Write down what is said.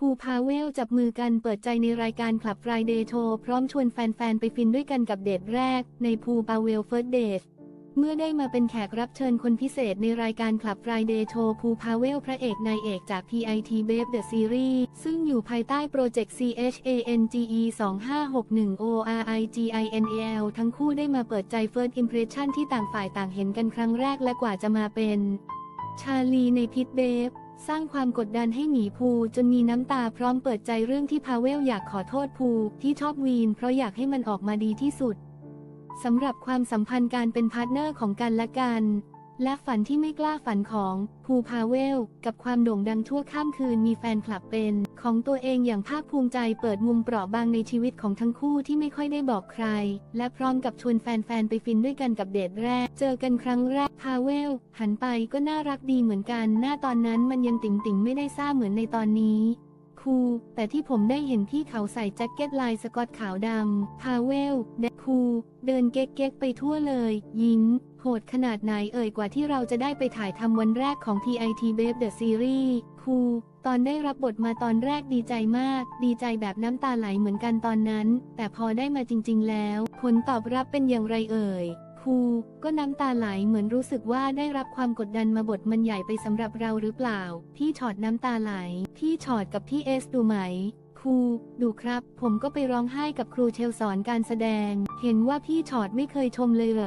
ภูพาเวลจับมือกันเปิดใจในรายการคลับ Friday Show พร้อมชวนแฟน ๆ ไปฟินด้วยกันกับเดทแรก ในภูพาเวลเฟิร์สเดทเมื่อได้มาเป็นแขกรับเชิญคนพิเศษในรายการคลับ Friday Show ภูพาเวลพระเอกนายเอกจาก PIT Babe The Series ซึ่งอยู่ภายใต้โปรเจกต์ CHANGE 2561 ORIGINAL ทั้งคู่ได้มาเปิดใจ First Impression ที่ต่างฝ่ายต่างเห็นกันครั้งแรกและกว่าจะมาเป็น ชาลีในพิทเบฟ สร้างความกดดันให้หมีภูจนมีน้ำตาพร้อมเปิดใจเรื่องที่พาเวลอยากขอโทษภูที่ชอบวีนเพราะอยากให้มันออกมาดีที่สุดสำหรับความสัมพันธ์การเป็นพาร์ทเนอร์ของกันและกัน และฝันที่ไม่กล้าฝันของภูพาเวล กับความโด่งดังทั่วข้ามคืนมีแฟนคลับเป็น ของตัวเองอย่างภาคภูมิใจเปิดมุมเปราะบางในชีวิตของทั้งคู่ที่ไม่ค่อยได้บอกใคร และพร้อมกับชวนแฟนๆ ไปฟินด้วยกันกับเดทแรก เจอกันครั้งแรกพาเวล หันไปก็น่ารักดีเหมือนกัน หน้าตอนนั้นมันยังติ่งๆ ไม่ได้ซ่าเหมือนในตอนนี้ คูลแต่ที่ผมได้เห็นพี่เขาใส่แจ็คเก็ตลายสกอตขาวดำพาเวลเดคูลเดินเก๊กๆไปทั่วเลย ยิ้มโหดขนาดไหนเอ่ยกว่าที่เราจะได้ไปถ่ายทำวันแรกของ PIT Babe The Series คูตอนได้รับบทมาตอนแรกดีใจมาก ดีใจแบบน้ำตาไหลเหมือนกันตอนนั้น แต่พอได้มาจริง ๆ แล้ว ผลตอบรับเป็นอย่างไรเอ่ย ครูก็น้ำตาไหลเหมือนรู้สึกว่าได้รับความกดดันมาบทมันใหญ่ไปสำหรับเราหรือเปล่า พี่ชอดน้ำตาไหล พี่ชอดกับพี่เอสดูไหมครูดูครับ ผมก็ไปร้องไห้กับครูเชลสอนการแสดง เห็นว่าพี่ชอดไม่เคยชมเลยเหรอ